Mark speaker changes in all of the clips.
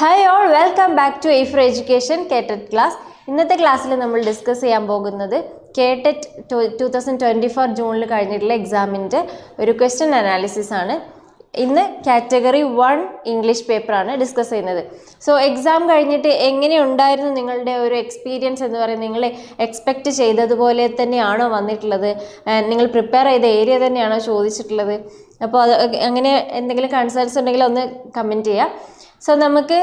Speaker 1: Hi all welcome back to A for education KTET class ഇന്നത്തെ ക്ലാസ്സിൽ നമ്മൾ discuss ചെയ്യാൻ പോകുന്നത് KTET two thousand twenty four ജൂണിൽ കഴിഞ്ഞിട്ടുള്ള എക്സാമിന്റെ ഒരു ക്വസ്റ്റ്യൻ അനാലിസിസ് ആണ്. ഇന്ന് കാറ്റഗറി വൺ ഇംഗ്ലീഷ് പേപ്പറാണ് ഡിസ്കസ് ചെയ്യുന്നത്. സോ എക്സാം കഴിഞ്ഞിട്ട് എങ്ങനെയുണ്ടായിരുന്നു നിങ്ങളുടെ ഒരു എക്സ്പീരിയൻസ് എന്ന് പറയുന്നത്? നിങ്ങൾ എക്സ്പെക്റ്റ് ചെയ്തതുപോലെ തന്നെയാണോ വന്നിട്ടുള്ളത്? നിങ്ങൾ പ്രിപ്പയർ ചെയ്ത ഏരിയ തന്നെയാണോ ചോദിച്ചിട്ടുള്ളത്? അപ്പോൾ അത് അങ്ങനെ എന്തെങ്കിലും കൺസേൺസ് ഉണ്ടെങ്കിൽ ഒന്ന് കമന്റ് ചെയ്യാം. സോ നമുക്ക്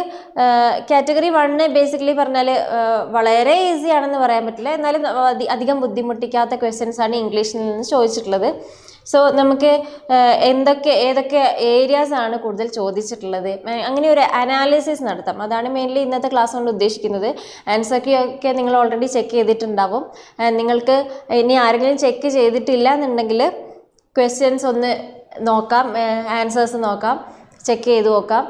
Speaker 1: കാറ്റഗറി വണ്ണ് ബേസിക്കലി പറഞ്ഞാൽ വളരെ ഈസി ആണെന്ന് പറയാൻ പറ്റില്ല. എന്നാലും അധികം ബുദ്ധിമുട്ടിക്കാത്ത ക്വസ്റ്റ്യൻസ് ആണ് ഇംഗ്ലീഷിൽ നിന്ന് ചോദിച്ചിട്ടുള്ളത്. സോ നമുക്ക് എന്തൊക്കെ ഏതൊക്കെ ഏരിയാസ് ആണ് കൂടുതൽ ചോദിച്ചിട്ടുള്ളത്? അങ്ങനെ ഒരു അനാലിസിസ് നടത്താം. അതാണ് മെയിൻലി ഇന്നത്തെ ക്ലാസ് കൊണ്ട് ഉദ്ദേശിക്കുന്നത്. ആൻസർ ഒക്കെ നിങ്ങൾ ഓൾറെഡി ചെക്ക് ചെയ്തിട്ടുണ്ടാവും. നിങ്ങൾക്ക് ഇനി ആരെങ്കിലും ചെക്ക് ചെയ്തിട്ടില്ല എന്നുണ്ടെങ്കിൽ ക്വസ്റ്റ്യൻസ് ഒന്ന് നോക്കാം. ആൻസേഴ്സ് നോക്കാം. ചെക്ക് ചെയ്ത് നോക്കാം.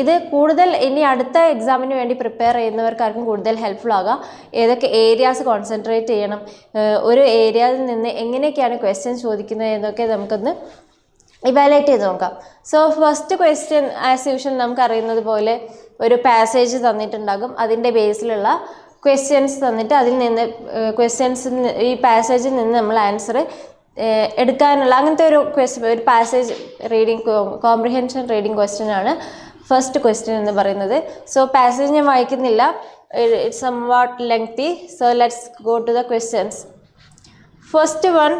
Speaker 1: ഇത് കൂടുതൽ ഇനി അടുത്ത എക്സാമിന് വേണ്ടി പ്രിപ്പയർ ചെയ്യുന്നവർക്കാർക്കും കൂടുതൽ ഹെൽപ്ഫുൾ ആകാം. ഏതൊക്കെ ഏരിയാസ് കോൺസെൻട്രേറ്റ് ചെയ്യണം? ഒരു ഏരിയയിൽ നിന്ന് എങ്ങനെയൊക്കെയാണ് ക്വസ്റ്റ്യൻ ചോദിക്കുന്നത് എന്നൊക്കെ നമുക്കൊന്ന് ഇവാലുവേറ്റ് ചെയ്ത് നോക്കാം. So first question as usual നമുക്കറിയുന്നത് പോലെ ഒരു പാസേജ് തന്നിട്ടുണ്ടാകും. അതിന്റെ ബേസിലുള്ള ക്വസ്റ്റ്യൻസ് തന്നിട്ട് അതിൽ നിന്ന് ക്വസ്റ്റ്യൻസ് ഈ പാസേജിൽ നിന്ന് നമ്മൾ ആൻസർ എടുക്കാനുള്ള അങ്ങനത്തെ ഒരു ക്വസ്റ്റ്യൻ ഒരു passage reading comprehension reading question ആണ് ഫസ്റ്റ് ക്വസ്റ്റ്യൻ എന്ന് പറയുന്നത്. സോ പാസേജ് ഞാൻ വായിക്കുന്നില്ല. It's somewhat lengthy so let's go to the questions first one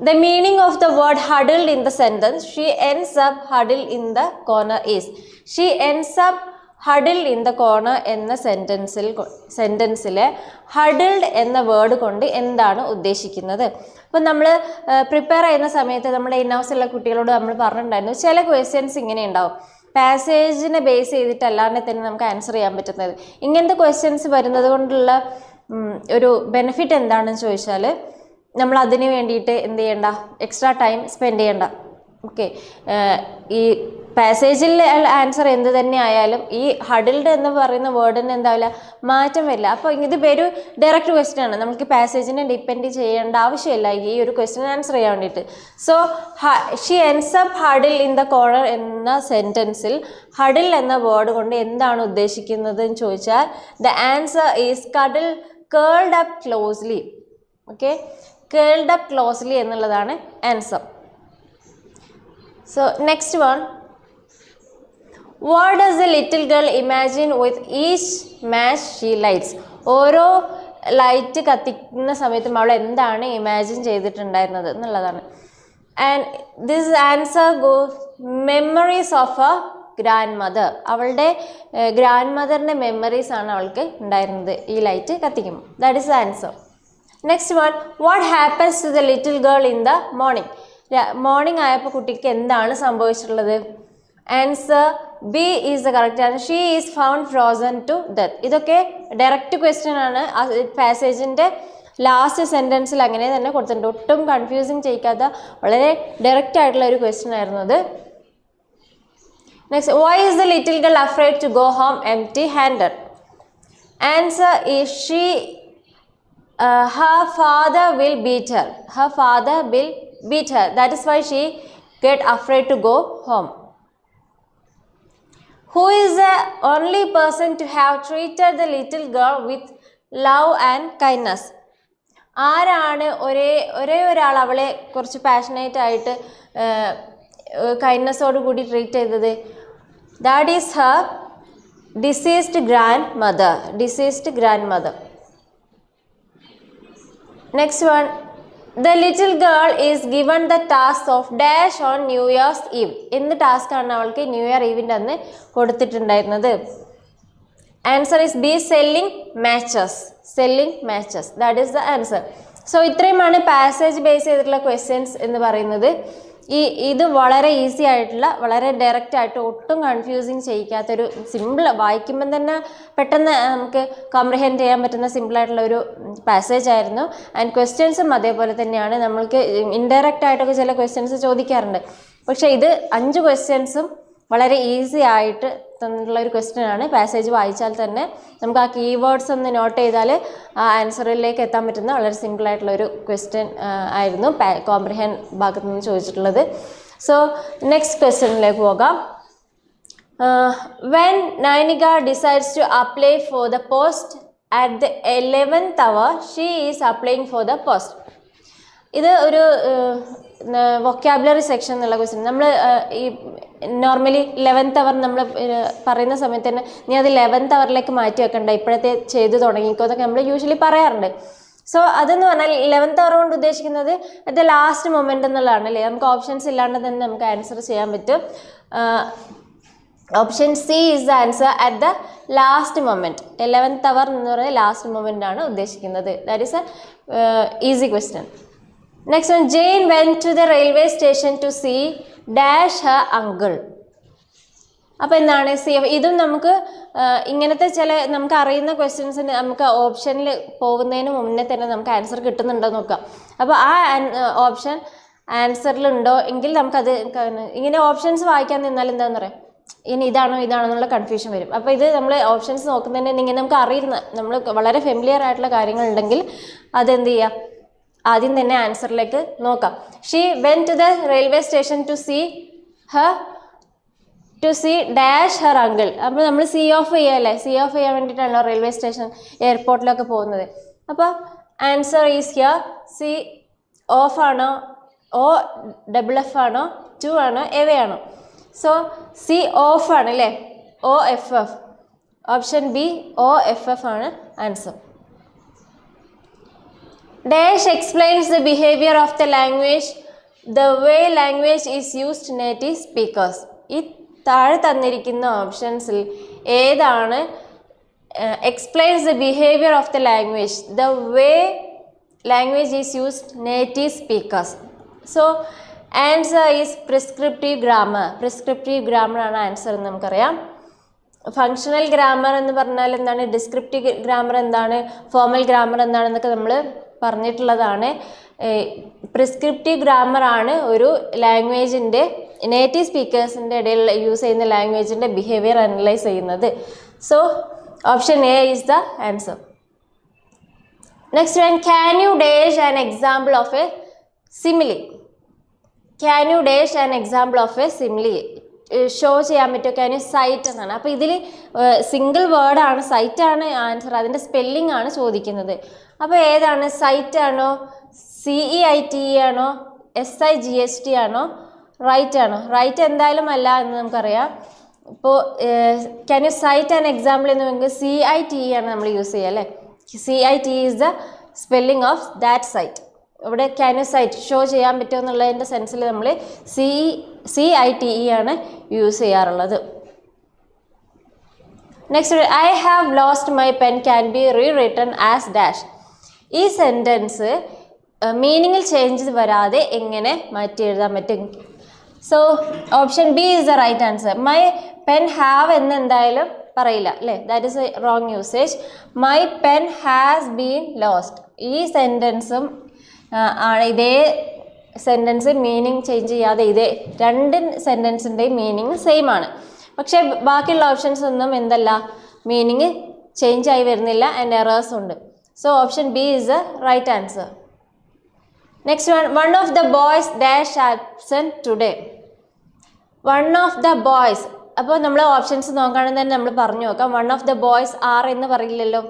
Speaker 1: The meaning of the word huddled in the sentence, she ends up huddle in the corner is She ends up huddled in the corner എന്ന സെന്റൻസിൽ സെന്റൻസിലെ ഹഡിൽഡ് എന്ന word കൊണ്ട് എന്താണ് ഉദ്ദേശിക്കുന്നത്? അപ്പം നമ്മൾ prepare ചെയ്യുന്ന സമയത്ത് നമ്മുടെ ഇന്നൗസുള്ള കുട്ടികളോട് നമ്മൾ പറഞ്ഞിട്ടുണ്ടായിരുന്നു ചില ക്വസ്റ്റ്യൻസ് ഇങ്ങനെ ഉണ്ടാവും. പാസേജിനെ ബേസ് ചെയ്തിട്ടല്ലാണ്ട് തന്നെ നമുക്ക് ആൻസർ ചെയ്യാൻ പറ്റുന്നത്. ഇങ്ങനത്തെ ക്വസ്റ്റ്യൻസ് വരുന്നത് കൊണ്ടുള്ള ഒരു ബെനിഫിറ്റ് എന്താണെന്ന് ചോദിച്ചാൽ നമ്മൾ അതിന് വേണ്ടിയിട്ട് എന്ത് ചെയ്യണ്ട? എക്സ്ട്രാ ടൈം സ്പെൻഡ് ചെയ്യണ്ട. ഓക്കെ ഈ പാസേജിൽ ആൻസർ എന്ത് തന്നെ ആയാലും ഈ ഹഡിൽഡ് എന്ന് പറയുന്ന വേർഡിന് എന്താവില്ല? മാറ്റം വരില്ല. അപ്പോൾ ഇത് ഒരു ഡയറക്റ്റ് ക്വസ്റ്റ്യൻ ആണ്. നമുക്ക് പാസേജിനെ ഡിപ്പെൻഡ് ചെയ്യേണ്ട ആവശ്യമില്ല ഈ ഒരു ക്വസ്റ്റ്യൻ ആൻസർ ചെയ്യാൻ വേണ്ടിയിട്ട്. So she ends up huddle in the corner എന്ന സെന്റൻസിൽ ഹഡിൽ എന്ന വേർഡ് കൊണ്ട് എന്താണ് ഉദ്ദേശിക്കുന്നത് എന്ന് ചോദിച്ചാൽ the answer is cuddle curled up closely okay curled up closely എന്നുള്ളതാണ് answer so next one what does a little girl imagine with each match she lights ഓരോ ലൈറ്റ് കത്തിക്കുന്ന സമയത്തും അവൾ എന്താണ് ഇമാജിൻ ചെയ്തിട്ടുണ്ടായിരുന്നത് എന്നുള്ളതാണ്. And this answer go memories of a grandmother അവളുടെ ഗ്രാൻഡ് മദറിന്റെ മെമ്മറീസ് ആണ് അവൾക്ക് ഉണ്ടായിരുന്നത് ഈ light കത്തിക്കുമ്പോൾ. That is answer next one what happens to the little girl in the morning morning ആയപ്പോൾ കുട്ടിക്ക് എന്താണ് സംഭവിച്ചിട്ടുള്ളത്? Answer B is the correct answer she is found frozen to death ഇതൊക്കെ ഡയറക്റ്റ് ക്വസ്റ്റ്യൻ ആണ്. പാസേജിന്റെ ലാസ്റ്റ് സെന്റൻസിൽ അങ്ങനെ തന്നെ കൊടുത്തിട്ടുണ്ട്. ഒട്ടും കൺഫ്യൂസിങ് ചെയ്യിക്കാത്ത വളരെ ഡയറക്റ്റ് ആയിട്ടുള്ള ഒരു ക്വസ്റ്റ്യൻ ആയിരുന്നു അത്. Next why is the little girl afraid to go home empty handed answer is she her father will will her her. Her father will beat her. That is why she get afraid to go who is the only person to have treated the little girl with love and kindness ആരാണ് ഒരേ ഒരേ ഒരാൾ അവളെ കുറച്ച് passionate ആയിട്ട് കൈൻഡ്നെസ്സോട് കൂടി treat ചെയ്തത് that is her deceased grandmother deceased grandmother Next one. The little girl is given the task of dash on New Year's Eve. എന്ത് ടാസ്ക് ആണ് അവൾക്ക് ന്യൂ ഇയർ ഈവിന്റെ അന്ന് കൊടുത്തിട്ടുണ്ടായിരുന്നത്? Answer is B selling matches selling matches that is the answer so ഇത്രയുമാണ് passage base ചെയ്തിട്ടുള്ള questions എന്ന് പറയുന്നത്. ഈ ഇത് വളരെ ഈസി ആയിട്ടുള്ള വളരെ ഡയറക്റ്റ് ആയിട്ട് ഒട്ടും കൺഫ്യൂസിങ് ചെയ്യിക്കാത്തൊരു സിമ്പിൾ വായിക്കുമ്പം തന്നെ പെട്ടെന്ന് നമുക്ക് കോംപ്രിഹെൻഡ് ചെയ്യാൻ പറ്റുന്ന സിമ്പിളായിട്ടുള്ള ഒരു പാസേജ് ആയിരുന്നു. ആൻഡ് ക്വസ്റ്റ്യൻസും അതേപോലെ തന്നെയാണ്. നമ്മൾക്ക് ഇൻഡയറക്റ്റ് ആയിട്ടൊക്കെ ചില ക്വസ്റ്റ്യൻസ് ചോദിക്കാറുണ്ട്. പക്ഷേ ഇത് അഞ്ച് ക്വസ്റ്റ്യൻസും വളരെ ഈസി ആയിട്ട് തന്നിട്ടുള്ള ഒരു ക്വസ്റ്റ്യൻ ആണ്. പാസേജ് വായിച്ചാൽ തന്നെ നമുക്ക് ആ കീവേഡ്സ് ഒന്ന് നോട്ട് ചെയ്താൽ ആ ആൻസറിലേക്ക് എത്താൻ പറ്റുന്ന വളരെ സിമ്പിൾ ആയിട്ടുള്ള ഒരു ക്വസ്റ്റ്യൻ ആയിരുന്നു കോംപ്രഹൻ ഭാഗത്ത് നിന്ന് ചോദിച്ചിട്ടുള്ളത്. സോ നെക്സ്റ്റ് ക്വസ്റ്റ്യനിലേക്ക് പോകാം. When Nainika decides to apply for the post at the eleventh hour she is applying for the post ഇത് ഒരു വൊക്കാബുലറി സെക്ഷൻ എന്നുള്ള ക്വസ്റ്റ്യൻ നമ്മൾ ഈ നോർമലി ലെവൻത്ത് അവർ നമ്മൾ പറയുന്ന സമയത്ത് തന്നെ നീ അത് ലെവൻത്ത് അവറിലേക്ക് മാറ്റി വെക്കണ്ട. ഇപ്പോഴത്തെ ചെയ്തു തുടങ്ങിക്കോ എന്നൊക്കെ നമ്മൾ യൂഷ്വലി പറയാറുണ്ട്. സോ അതെന്ന് പറഞ്ഞാൽ ലെവൻത്ത് അവർ കൊണ്ട് ഉദ്ദേശിക്കുന്നത് അത് ലാസ്റ്റ് മൊമെന്റ് എന്നുള്ളതാണ് അല്ലേ? നമുക്ക് ഓപ്ഷൻസ് ഇല്ലാണ്ട് തന്നെ നമുക്ക് ആൻസർ ചെയ്യാൻ പറ്റും. Option C is the answer at the last moment eleventh hour എന്ന് പറയുന്നത് ലാസ്റ്റ് മൊമെന്റ് ആണ് ഉദ്ദേശിക്കുന്നത്. That is a easy question next one Jane went to the railway station to see dash her uncle. അപ്പോൾ എന്താണ് C ഇതും നമുക്ക് ഇങ്ങനത്തെ ചില നമുക്ക് അറിയുന്ന ക്വസ്റ്റ്യൻസിന് നമുക്ക് ഓപ്ഷനിൽ പോകുന്നതിന് മുന്നേ തന്നെ നമുക്ക് ആൻസർ കിട്ടുന്നുണ്ടോ നോക്കാം. അപ്പോൾ ആ ഓപ്ഷൻ ആൻസറിലുണ്ടോ എങ്കിൽ നമുക്കത് ഇങ്ങനെ ഓപ്ഷൻസ് വായിക്കാൻ നിന്നാൽ എന്താണെന്ന് പറയാം. ഇനി ഇതാണോ ഇതാണോ എന്നുള്ള കൺഫ്യൂഷൻ വരും. അപ്പോൾ ഇത് നമ്മൾ ഓപ്ഷൻസ് നോക്കുന്നതിന് ഇങ്ങനെ നമുക്ക് അറിയുന്ന നമ്മൾ വളരെ ഫെമിലിയർ ആയിട്ടുള്ള കാര്യങ്ങളുണ്ടെങ്കിൽ അതെന്ത് ചെയ്യുക ആദ്യം തന്നെ ആൻസറിലേക്ക് നോക്കാം. She went to the railway station to see her to see dash her uncle അപ്പോൾ നമ്മൾ സി ഓഫ് ചെയ്യല്ലേ സി ഓഫ് ചെയ്യാൻ വേണ്ടിയിട്ടാണല്ലോ റെയിൽവേ സ്റ്റേഷൻ എയർപോർട്ടിലൊക്കെ പോകുന്നത്. അപ്പോൾ answer is here see off ആണോ? ഓ ഡബിൾ എഫ് ആണോ? ടു ആണോ? എവ ആണോ സോ സി ഓഫ് ആണ് അല്ലേ? O F F option B O F F ആണ് answer Dash explains the behavior of the language, the way language is used native speakers. ഈ താഴെ തന്നിരിക്കുന്ന ഓപ്ഷൻസിൽ ഏതാണ് explains the behaviour of the language the way language is used native speakers so answer is prescriptive grammar prescriptive grammar ആണ് answer എന്ന് നമുക്കറിയാം. Functional grammar എന്ന് പറഞ്ഞാൽ എന്താണ്? ഡിസ്ക്രിപ്റ്റീവ് ഗ്രാമർ എന്താണ്? ഫോമൽ ഗ്രാമർ എന്താണെന്നൊക്കെ നമ്മൾ പറഞ്ഞിട്ടുള്ളതാണ്. പ്രിസ്ക്രിപ്റ്റീവ് ഗ്രാമർ ആണ് ഒരു ലാംഗ്വേജിന്റെ നേറ്റീവ് സ്പീക്കേഴ്സിന്റെ ഇടയിൽ യൂസ് ചെയ്യുന്ന ലാംഗ്വേജിന്റെ ബിഹേവിയർ അനലൈസ് ചെയ്യുന്നത്. So option A is the answer next one can you dash an example of a simile can you dash an example of a simile show ചെയ്യാൻ പറ്റുമോ? Can you site എന്നാണ്. അപ്പോൾ ഇതിൽ single വേർഡാണ് സൈറ്റാണ് answer അതിന്റെ spelling ആണ് ചോദിക്കുന്നത്. അപ്പോൾ ഏതാണ്? സൈറ്റ് ആണോ? C E I T E ആണോ? S I G S T ആണോ? റൈറ്റ് ആണോ? റൈറ്റ് എന്തായാലും അല്ല എന്ന് നമുക്കറിയാം. ഇപ്പോൾ can you cite and example എന്ന് പറയുമ്പോൾ സി ഐ ടി ഇ ആണ് നമ്മൾ യൂസ് ചെയ്യുക അല്ലേ? C I T E is the spelling of that cite ഇവിടെ ക്യാൻ യു സൈറ്റ് ഷോ ചെയ്യാൻ പറ്റുമോ എന്നുള്ളതിന്റെ സെൻസിൽ നമ്മൾ C C I T E ആണ് യൂസ് ചെയ്യാറുള്ളത്. Next I have lost my pen can be rewritten as dash ഈ sentence മീനിങ്ങിൽ ചേഞ്ച് വരാതെ എങ്ങനെ മാറ്റി എഴുതാൻ പറ്റും? So option B is the right answer my pen have എന്ന് എന്തായാലും പറയില്ല അല്ലേ? That is a wrong usage my pen has been lost ഈ സെന്റൻസും ആണ് ഇതേ സെന്റൻസ് മീനിങ് ചേഞ്ച് ചെയ്യാതെ ഇതേ രണ്ട് സെന്റൻസിന്റെയും മീനിങ് സെയിം ആണ്. പക്ഷേ ബാക്കിയുള്ള ഓപ്ഷൻസ് ഒന്നും എന്തല്ല മീനിങ് ചേഞ്ച് ആയി വരുന്നില്ല ആൻഡ് എറേഴ്സ് ഉണ്ട്. So option B is a right answer next one one of the boys dash absent today one of the boys അപ്പോൾ നമ്മൾ ഓപ്ഷൻസ് നോക്കുകയാണെന്ന് തന്നെ നമ്മൾ പറഞ്ഞു നോക്കാം. One of the boys are എന്ന് പറയില്ലല്ലോ.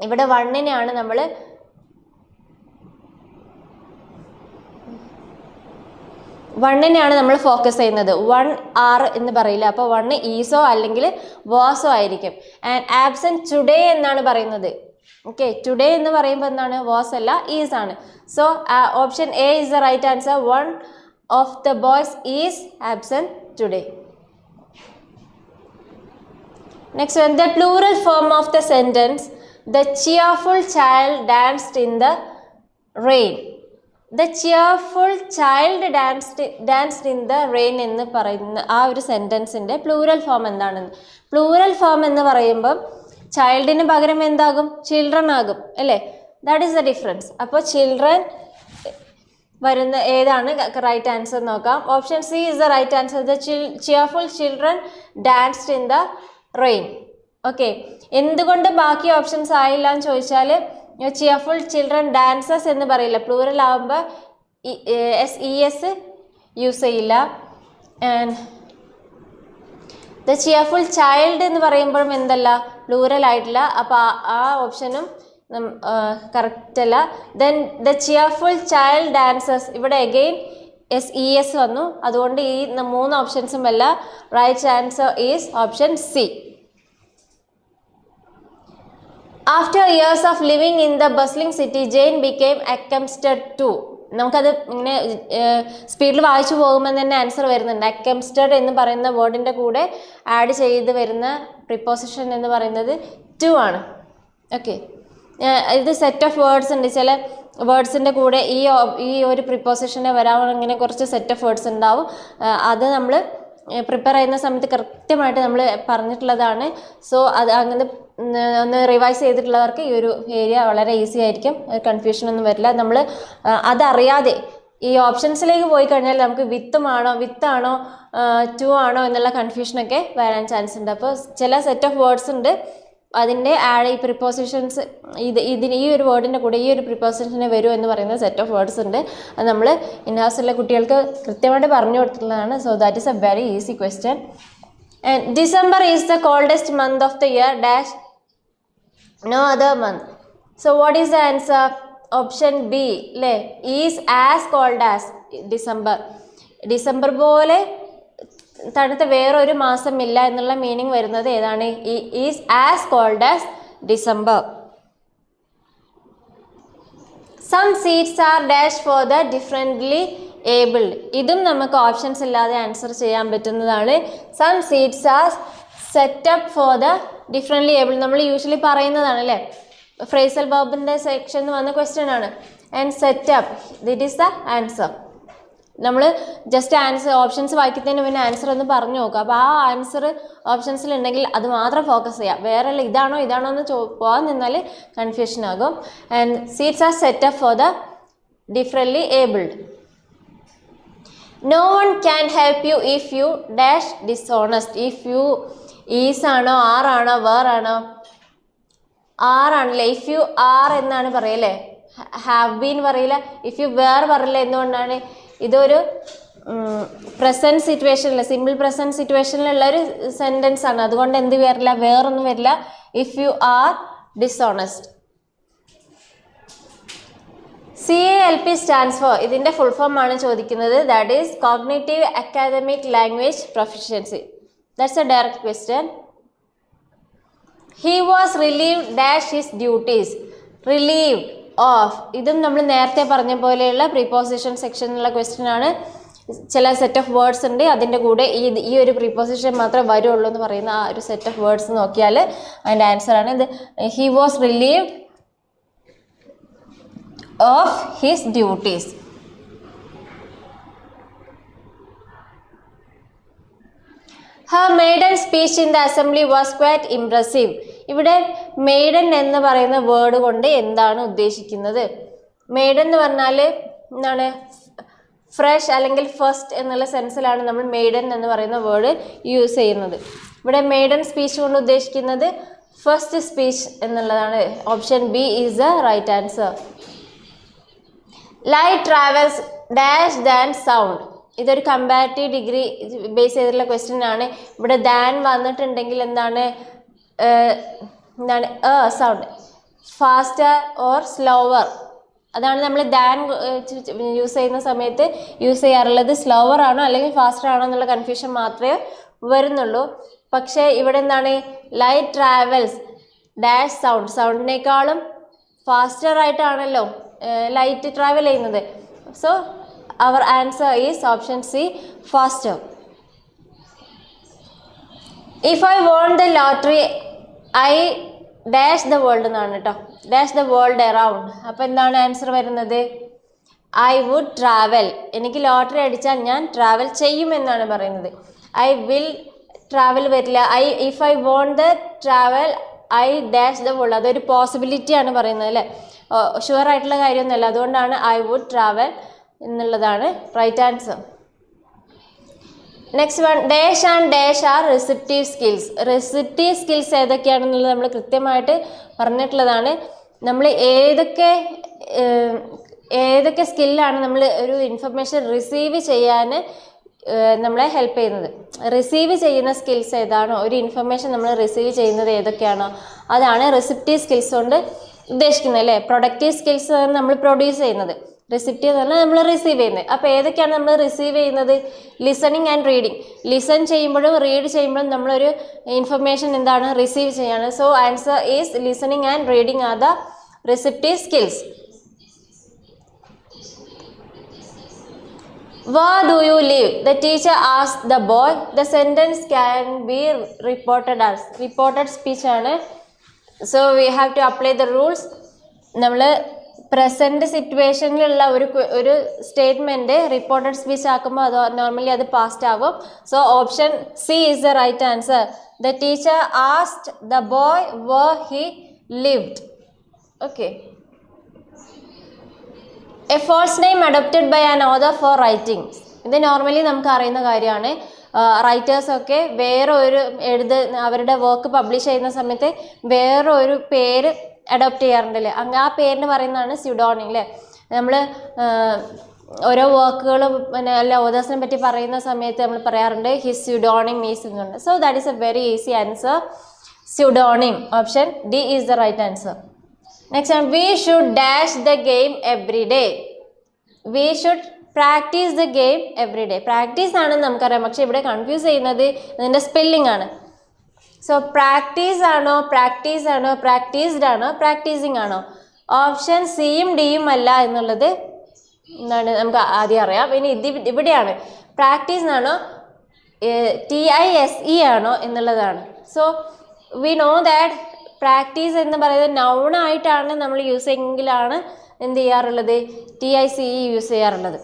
Speaker 1: ഇവിടെ വണ്ണിനെയാണ് നമ്മൾ വണ്ണിനെയാണ് നമ്മൾ ഫോക്കസ് ചെയ്യുന്നത്. വൺ ആർ എന്ന് പറയില്ല. അപ്പോൾ വണ്ണ് ഈസോ അല്ലെങ്കിൽ വാസോ ആയിരിക്കും. ആൻഡ് ആബ്സെന്റ് ടുഡേ എന്നാണ് പറയുന്നത്. ഓക്കെ ടുഡേ എന്ന് പറയുമ്പോൾ എന്താണ്? വാസ് അല്ല ഈസ് ആണ്. So option A is the right answer one of the boys is absent today next one the plural form of the sentence, the cheerful child danced in the rain. The cheerful child danced danced in the rain എന്ന് പറയുന്ന ആ ഒരു സെന്റൻസിന്റെ plural form എന്താണെന്ന്. Plural form എന്ന് പറയുമ്പം ചൈൽഡിന് പകരം എന്താകും? ചിൽഡ്രൻ ആകും അല്ലേ? ദാറ്റ് ഈസ് ദ ഡിഫറൻസ് അപ്പോൾ ചിൽഡ്രൻ വരുന്ന ഏതാണ്? റൈറ്റ് ആൻസർ നോക്കാം. Option C is the right answer the chill cheerful children danced in the rain okay എന്തുകൊണ്ട് ബാക്കി ഓപ്ഷൻസ് ആയില്ല എന്ന് ചോദിച്ചാൽ ചിയർഫുൾ ചിൽഡ്രൻ ഡാൻസേഴ്സ് എന്ന് പറയില്ല. പ്ലൂറൽ ആകുമ്പോൾ എസ് ഇ എസ് യൂസ് ചെയ്യില്ല. ആൻഡ് ദ ചിയർഫുൾ ചൈൽഡ് എന്ന് പറയുമ്പോഴും എന്തല്ല? പ്ലൂറൽ ആയിട്ടില്ല അപ്പോൾ ആ ഓപ്ഷനും കറക്റ്റ് അല്ല. Then the cheerful child dancers ഇവിടെ അഗെയിൻ എസ് ഇ എസ് വന്നു. അതുകൊണ്ട് ഈ മൂന്ന് ഓപ്ഷൻസും അല്ല. Right answer is option C after years of living in the bustling city Jane became അക്കംസ്റ്റഡ് to നമുക്കത് ഇങ്ങനെ സ്പീഡിൽ വായിച്ചു പോകുമ്പോൾ തന്നെ ആൻസർ വരുന്നുണ്ട്. അക്കംസ്റ്റഡ് എന്ന് പറയുന്ന വേർഡിന്റെ കൂടെ ആഡ് ചെയ്ത് വരുന്ന പ്രിപ്പോസിഷൻ എന്ന് പറയുന്നത് ടു ആണ്. ഓക്കെ ഇത് സെറ്റ് ഓഫ് വേർഡ്സ് ഉണ്ട്. ചില വേർഡ്സിന്റെ കൂടെ ഈ ഈ ഒരു പ്രിപ്പോസിഷനെ വരാനിങ്ങനെ കുറച്ച് സെറ്റ് ഓഫ് വേർഡ്സ് ഉണ്ടാവും. അത് നമ്മൾ പ്രിപ്പയർ ചെയ്യുന്ന സമയത്ത് കൃത്യമായിട്ട് നമ്മൾ പറഞ്ഞിട്ടുള്ളതാണ്. സോ അത് അങ്ങനെ ഒന്ന് റിവൈസ് ചെയ്തിട്ടുള്ളവർക്ക് ഈ ഒരു ഏരിയ വളരെ ഈസി ആയിരിക്കും. കൺഫ്യൂഷൻ ഒന്നും വരില്ല. നമ്മൾ അതറിയാതെ ഈ ഓപ്ഷൻസിലേക്ക് പോയി കഴിഞ്ഞാൽ നമുക്ക് വിത്തുമാണോ വിത്താണോ ടു ആണോ എന്നുള്ള കൺഫ്യൂഷനൊക്കെ വരാൻ ചാൻസ് ഉണ്ട്. അപ്പോൾ ചില സെറ്റ് ഓഫ് വേർഡ്സ് ഉണ്ട്. അതിന്റെ ആഡ് ഈ പ്രിപ്പോസിഷൻസ് ഇത് ഇതിന് ഈ ഒരു വേർഡിന്റെ കൂടെ ഈ ഒരു പ്രിപ്പോസിഷനെ വരും എന്ന് പറയുന്ന സെറ്റ് ഓഫ് വേർഡ്സ് ഉണ്ട്. അത് നമ്മൾ ഇൻഹൗസിലെ കുട്ടികൾക്ക് കൃത്യമായിട്ട് പറഞ്ഞു കൊടുത്തിട്ടുള്ളതാണ്. So that is a very easy question and December is the coldest month of the year dash no other month so what is the answer option B അല്ലേ is as cold as December December പോലെ തണുത്ത വേറൊരു മാസമില്ല എന്നുള്ള meaning വരുന്നത് ഏതാണ്? Is as cold as December some seats are dash for the differently abled ഇതും നമുക്ക് ഓപ്ഷൻസ് ഇല്ലാതെ ആൻസർ ചെയ്യാൻ പറ്റുന്നതാണ്. Some seats are set up for the differently abled നമ്മൾ യൂഷ്വലി പറയുന്നതാണ് അല്ലേ ഫ്രേസൽ ബോബിന്റെ സെക്ഷനിൽ വന്ന ക്വസ്റ്റ്യൻ ആണ്. And set up that is the answer നമ്മൾ ജസ്റ്റ് ആൻസർ ഓപ്ഷൻസ് വായിക്കുന്നതിന് പിന്നെ ആൻസർ ഒന്ന് പറഞ്ഞു നോക്കുക അപ്പോൾ ആ ആൻസർ ഓപ്ഷൻസിൽ ഉണ്ടെങ്കിൽ അത് മാത്രം ഫോക്കസ് ചെയ്യാം. വേറെ അല്ല ഇതാണോ ഇതാണോ എന്ന് ചോ പോകാൻ നിന്നാൽ കൺഫ്യൂഷൻ ആകും. And seats are set up for the differently abled no one can help you if you dash dishonest if you is ആണോ ആറാണോ വേറാണോ ആറാണല്ലേ ഇഫ് യു ആർ എന്നാണ് പറയല്ലേ? ഹാവ് ബീൻ പറയില്ല. ഇഫ് യു വേർ പറയില്ല എന്തുകൊണ്ടാണ്? ഇതൊരു പ്രസന്റ് സിറ്റുവേഷനിൽ സിമ്പിൾ പ്രസന്റ് സിറ്റുവേഷനിലുള്ള ഒരു സെന്റൻസ് ആണ്. അതുകൊണ്ട് എന്ത് വരില്ല? വേറൊന്നും വരില്ല. If you are dishonest C A L P stands for ഇതിന്റെ ഫുൾ ഫോം ആണ് ചോദിക്കുന്നത്. That is cognitive academic language proficiency that's a direct question he was relieve dash his duties relieve of ഇതും നമ്മൾ നേരത്തെ പറഞ്ഞ പോലെയുള്ള പ്രീപോസിഷൻ സെക്ഷനിലുള്ള ക്വസ്റ്റ്യൻ ആണ്. ചില സെറ്റ് ഓഫ് വേർഡ്സ് ഉണ്ട്. അതിന്റെ കൂടെ ഈ ഈ ഒരു പ്രീപോസിഷൻ മാത്രമേ വരുള്ളൂ എന്ന് പറയുന്ന ആ ഒരു സെറ്റ് ഓഫ് വേർഡ്സ് നോക്കിയാൽ അതിന്റെ ആൻസർ ആണ്. ഇത് he was relieve of his duties her maiden speech in the assembly was quite impressive ഇവിടെ മെയ്ഡൻ എന്ന് പറയുന്ന വേർഡ് കൊണ്ട് എന്താണ് ഉദ്ദേശിക്കുന്നത്? മെയ്ഡൻ എന്ന് പറഞ്ഞാൽ എന്താണ്? ഫ്രഷ് അല്ലെങ്കിൽ ഫസ്റ്റ് എന്നുള്ള സെൻസിലാണ് നമ്മൾ മെയ്ഡൻ എന്ന് പറയുന്ന വേർഡ് യൂസ് ചെയ്യുന്നത്. ഇവിടെ മെയ്ഡൻ സ്പീച്ച് കൊണ്ട് ഉദ്ദേശിക്കുന്നത് ഫസ്റ്റ് സ്പീച്ച് എന്നുള്ളതാണ്. Option B is the right answer light travels dash than sound ഇതൊരു കമ്പാരിറ്റീവ് ഡിഗ്രി ബേസ് ചെയ്തിട്ടുള്ള ക്വസ്റ്റ്യൻ ആണ്. ഇവിടെ ദാൻ വന്നിട്ടുണ്ടെങ്കിൽ എന്താണ്? എന്താണ്? A sound faster or slower അതാണ് നമ്മൾ ദാൻ യൂസ് ചെയ്യുന്ന സമയത്ത് യൂസ് ചെയ്യാറുള്ളത്. സ്ലോവർ ആണോ അല്ലെങ്കിൽ ഫാസ്റ്റർ ആണോ എന്നുള്ള കൺഫ്യൂഷൻ മാത്രമേ വരുന്നുള്ളൂ. പക്ഷേ ഇവിടെ എന്താണ്? ലൈറ്റ് ട്രാവൽസ് ഡാഷ് സൗണ്ട് സൗണ്ടിനേക്കാളും ഫാസ്റ്റർ ആയിട്ടാണല്ലോ ലൈറ്റ് ട്രാവൽ ചെയ്യുന്നത്. So our answer is option C faster if I won the lottery I dash the world എന്നാണ് കേട്ടോ ഡാഷ് ദ വേൾഡ് എറൗണ്ട് അപ്പോൾ എന്താണ് ആൻസർ വരുന്നത്? ഐ വുഡ് ട്രാവൽ എനിക്ക് lottery അടിച്ചാൽ ഞാൻ ട്രാവൽ ചെയ്യുമെന്നാണ് പറയുന്നത്. ഐ വിൽ ട്രാവൽ വരില്ല. I if I won the travel I dash the world അതൊരു പോസിബിലിറ്റിയാണ് പറയുന്നത് അല്ലേ? ഷുവർ ആയിട്ടുള്ള കാര്യമൊന്നുമല്ല. അതുകൊണ്ടാണ് ഐ വുഡ് ട്രാവൽ എന്നുള്ളതാണ് right answer next one dash and dash are receptive skills receptive skills ഏതൊക്കെയാണെന്നുള്ളത് നമ്മൾ കൃത്യമായിട്ട് പറഞ്ഞിട്ടുള്ളതാണ്. നമ്മൾ ഏതൊക്കെ ഏതൊക്കെ സ്കില്ലാണ് നമ്മൾ ഒരു ഇൻഫർമേഷൻ റിസീവ് ചെയ്യാൻ നമ്മളെ ഹെൽപ്പ് ചെയ്യുന്നത്. റിസീവ് ചെയ്യുന്ന സ്കിൽസ് ഏതാണോ ഒരു ഇൻഫർമേഷൻ നമ്മൾ റിസീവ് ചെയ്യുന്നത് ഏതൊക്കെയാണോ അതാണ് റിസിപ്റ്റീവ് സ്കിൽസ് കൊണ്ട് ഉദ്ദേശിക്കുന്നത് അല്ലേ? പ്രൊഡക്റ്റീവ് സ്കിൽസ് നമ്മൾ പ്രൊഡ്യൂസ് ചെയ്യുന്നത്. റിസിപ്റ്റീവ് എന്ന് നമ്മൾ റിസീവ് ചെയ്യുന്നത് അപ്പോൾ ഏതൊക്കെയാണ് നമ്മൾ റിസീവ് ചെയ്യുന്നത്? ലിസണിങ് ആൻഡ് റീഡിങ് ലിസൺ ചെയ്യുമ്പോഴും റീഡ് ചെയ്യുമ്പോഴും നമ്മളൊരു ഇൻഫർമേഷൻ എന്താണ്? റിസീവ് ചെയ്യാണ്. So answer is listening and reading are the receptive skills where do you live the teacher as the boy the sentence can be reported as reported സ്പീച്ചാണ് so we have to apply the rules നമ്മൾ present സിറ്റുവേഷനിലുള്ള ഒരു ഒരു statement reported speech ആക്കുമ്പോൾ അത് normally അത് past ആകും so option C is the right answer the teacher asked the boy where he lived okay a false name adopted by another for writing ഇത് normally നമുക്ക് അറിയുന്ന കാര്യമാണ്. റൈറ്റേഴ്സൊക്കെ വേറെ ഒരു എഴുത അവരുടെ വർക്ക് പബ്ലിഷ് ചെയ്യുന്ന സമയത്ത് വേറെ ഒരു പേര് അഡോപ്റ്റ് ചെയ്യാറുണ്ട് അല്ലേ അങ്ങ് ആ പേരിന് പറയുന്നതാണ് സ്യൂഡോണി അല്ലേ നമ്മൾ ഓരോ വർക്കുകളും പിന്നെ അല്ല ഓതേഴ്സിനെ പറ്റി പറയുന്ന സമയത്ത് നമ്മൾ പറയാറുണ്ട് ഹിസ് സ്യുഡോണിം മീസ് എന്നുണ്ട് so that is a very easy answer pseudonym option D is the right answer next ആണ് we should dash the game every day we should practise the game every day practise ആണെന്ന് നമുക്കറിയാം പക്ഷേ ഇവിടെ confuse ചെയ്യുന്നത് ഇതിന്റെ spelling ആണ്. So practice ആണോ practice ആണോ പ്രാക്ടീസ്ഡ് ആണോ പ്രാക്ടീസിങ് ആണോ? ഓപ്ഷൻ സിയും ഡിയും അല്ല എന്നുള്ളത് എന്താണ് നമുക്ക് ആദ്യം അറിയാം. ഇനി ഇത് ഇവിടെയാണ്. പ്രാക്ടീസ് ആണോ ടി ഐ എസ് ഇ ആണോ എന്നുള്ളതാണ്. So we know that practice എന്ന് പറയുന്നത് നൗണായിട്ടാണ് നമ്മൾ യൂസ് ചെയ്യുമെങ്കിലാണ് എന്ത് ചെയ്യാറുള്ളത്? T I C E use ചെയ്യാറുള്ളത്.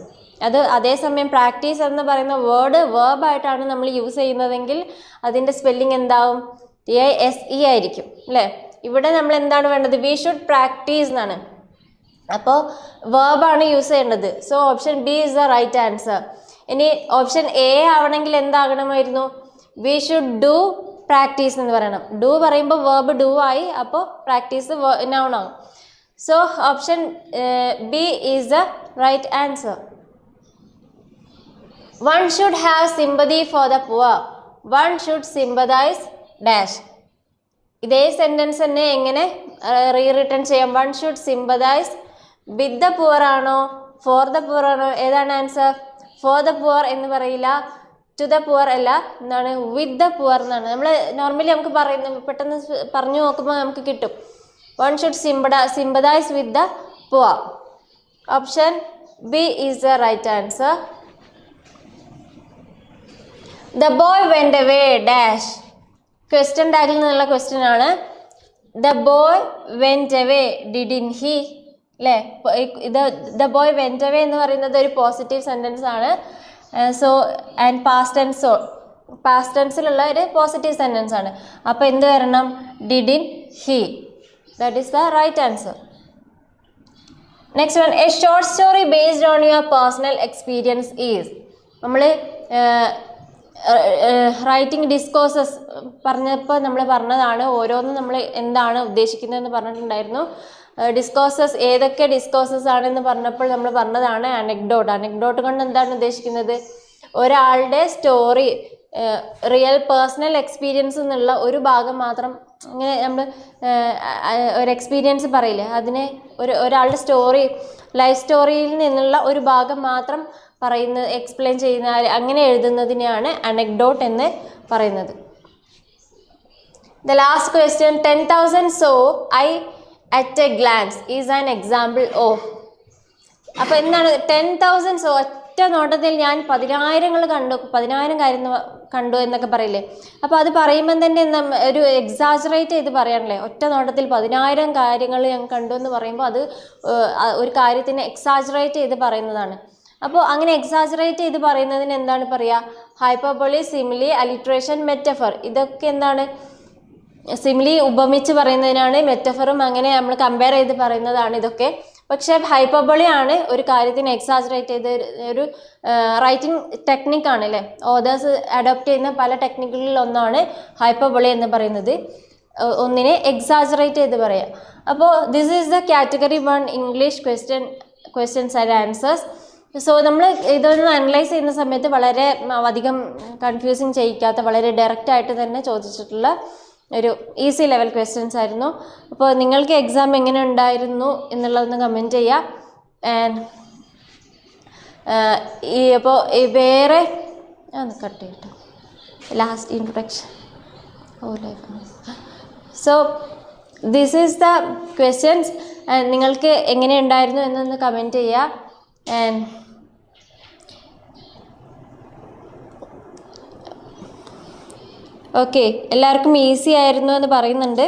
Speaker 1: അത് അതേസമയം പ്രാക്ടീസ് എന്ന് പറയുന്ന വേർഡ് വേർബായിട്ടാണ് നമ്മൾ യൂസ് ചെയ്യുന്നതെങ്കിൽ അതിന്റെ സ്പെല്ലിംഗ് എന്താവും? ടി ഐ എസ് ഇ ആയിരിക്കും അല്ലേ? ഇവിടെ നമ്മൾ എന്താണ് വേണ്ടത്? വി ഷുഡ് പ്രാക്ടീസ് എന്നാണ്. അപ്പോൾ വേർബാണ് യൂസ് ചെയ്യേണ്ടത്. So option B is the right answer ഇനി ഓപ്ഷൻ എ ആവണമെങ്കിൽ എന്താകണമായിരുന്നു? വി ഷുഡ് ഡു പ്രാക്ടീസ് എന്ന് പറയണം. ഡു പറയുമ്പോൾ വേർബ് ഡു ആയി അപ്പോൾ പ്രാക്ടീസ് നൗൺ ആവും. So option B is the right answer one should have sympathy for the poor one should sympathize dash ഇതേ സെന്റൻസ് തന്നെ എങ്ങനെ റീ റിട്ടേൺ ചെയ്യാം. One should sympathize with the poor ആണോ for the poor ആണോ? ഏതാണ് answer four the poor എന്ന് പറയില്ല to the poor അല്ല എന്താണ് വിത്ത് ദ പുവർ എന്നാണ്. നമ്മൾ നോർമലി നമുക്ക് പറയുന്ന പെട്ടെന്ന് പറഞ്ഞു നോക്കുമ്പോൾ നമുക്ക് കിട്ടും. One should സിമ്പഡ sympathize with the poor option B is the right answer the boy went way dash question ടാഗിൽ നിന്നുള്ള ക്വസ്റ്റ്യൻ ആണ്. The boy went away didn't he അല്ലേ ഇത് ദ ബോയ് വെന്റ് വേ എന്ന് പറയുന്നത് ഒരു പോസിറ്റീവ് സെന്റൻസ് ആണ്. So and past and so past ടെൻസിലുള്ള ഒരു positive sentence ആണ്. അപ്പോൾ എന്ത് വരണം? Didn't he that is the right answer next one a short story based on your personal experience is നമ്മൾ റൈറ്റിംഗ് ഡിസ്കോസസ് പറഞ്ഞപ്പോൾ നമ്മൾ പറഞ്ഞതാണ് ഓരോന്നും നമ്മൾ എന്താണ് ഉദ്ദേശിക്കുന്നതെന്ന് പറഞ്ഞിട്ടുണ്ടായിരുന്നു. ഡിസ്കോസസ് ഏതൊക്കെ ഡിസ്കോസസ് ആണെന്ന് പറഞ്ഞപ്പോൾ നമ്മൾ പറഞ്ഞതാണ് അനക്ഡോട്ട് അനക്ഡോട്ട് കൊണ്ട് എന്താണ് ഉദ്ദേശിക്കുന്നത്? ഒരാളുടെ സ്റ്റോറി റിയൽ പേഴ്സണൽ എക്സ്പീരിയൻസ് എന്നുള്ള ഒരു ഭാഗം മാത്രം ഇങ്ങനെ നമ്മൾ ഒരു എക്സ്പീരിയൻസ് പറയില്ലേ? അതിനെ ഒരു ഒരാളുടെ സ്റ്റോറി ലൈഫ് സ്റ്റോറിയിൽ നിന്നുള്ള ഒരു ഭാഗം മാത്രം പറയുന്ന എക്സ്പ്ലെയിൻ ചെയ്യുന്ന അങ്ങനെ എഴുതുന്നതിനെയാണ് അനക്ഡോട്ട് എന്ന് പറയുന്നത്. The last question ten thousand so I at a glance is an example of അപ്പോൾ എന്താണ് ടെൻ തൗസൻഡ് സോ ഒറ്റ നോട്ടത്തിൽ ഞാൻ പതിനായിരങ്ങൾ കണ്ടു പതിനായിരം കാര്യം കണ്ടു എന്നൊക്കെ പറയില്ലേ? അപ്പോൾ അത് പറയുമ്പം തന്നെ ഒരു എക്സാജറേറ്റ് ചെയ്ത് പറയാനല്ലേ? ഒറ്റ നോട്ടത്തിൽ പതിനായിരം കാര്യങ്ങൾ ഞാൻ കണ്ടു എന്ന് പറയുമ്പോൾ അത് ഒരു കാര്യത്തിനെ എക്സാജറേറ്റ് ചെയ്ത് പറയുന്നതാണ്. അപ്പോൾ അങ്ങനെ എക്സാജറേറ്റ് ചെയ്ത് പറയുന്നതിന് എന്താണ് പറയുക ഹൈപ്പർബോളി സിമിലി അലിട്രേഷൻ മെറ്റഫർ ഇതൊക്കെ എന്താണ്? സിമിലി ഉപമിച്ച് പറയുന്നതിനാണ് മെറ്റഫറും അങ്ങനെ നമ്മൾ കമ്പയർ ചെയ്ത് പറയുന്നതാണ് ഇതൊക്കെ. പക്ഷേ ഹൈപ്പർബോളി ആണ് ഒരു കാര്യത്തിന് എക്സാജറേറ്റ് ചെയ്ത ഒരു- റൈറ്റിംഗ് ടെക്നിക്കാണ് അല്ലേ? ഓതേഴ്സ് അഡോപ്റ്റ് ചെയ്യുന്ന പല ടെക്നിക്കുകളിൽ ഒന്നാണ് ഹൈപ്പർബോളി എന്ന് പറയുന്നത്. ഒന്നിനെ എക്സാജറേറ്റ് ചെയ്ത് പറയാം. അപ്പോൾ this is the category one English questions questions and answers so നമ്മൾ ഇതൊന്ന് അനലൈസ് ചെയ്യുന്ന സമയത്ത് വളരെ അധികം കൺഫ്യൂസിങ് ചെയ്യിക്കാത്ത വളരെ ഡയറക്റ്റ് ആയിട്ട് തന്നെ ചോദിച്ചിട്ടുള്ള ഒരു ഈസി ലെവൽ ക്വസ്റ്റ്യൻസ് ആയിരുന്നു. അപ്പോൾ നിങ്ങൾക്ക് എക്സാം എങ്ങനെ ഉണ്ടായിരുന്നു എന്നുള്ളതൊന്ന് കമന്റ് ചെയ്യാം. ആൻഡ് ഈ അപ്പോൾ വേറെ ഒന്ന് കട്ട് ചെയ്യട്ടോ. Last introduction oh so this is the questions നിങ്ങൾക്ക് എങ്ങനെ ഉണ്ടായിരുന്നു എന്നൊന്ന് കമന്റ് ചെയ്യുക ആൻഡ് ഓക്കെ എല്ലാവർക്കും ഈസി ആയിരുന്നു എന്ന് പറയുന്നുണ്ട്.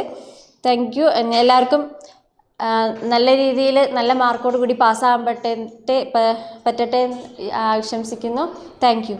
Speaker 1: താങ്ക് യു എല്ലാവർക്കും നല്ല രീതിയിൽ നല്ല മാർക്കോട് കൂടി പാസ്സാകാൻ പറ്റട്ടെ പറ്റട്ടെ ആശംസിക്കുന്നു. Thank you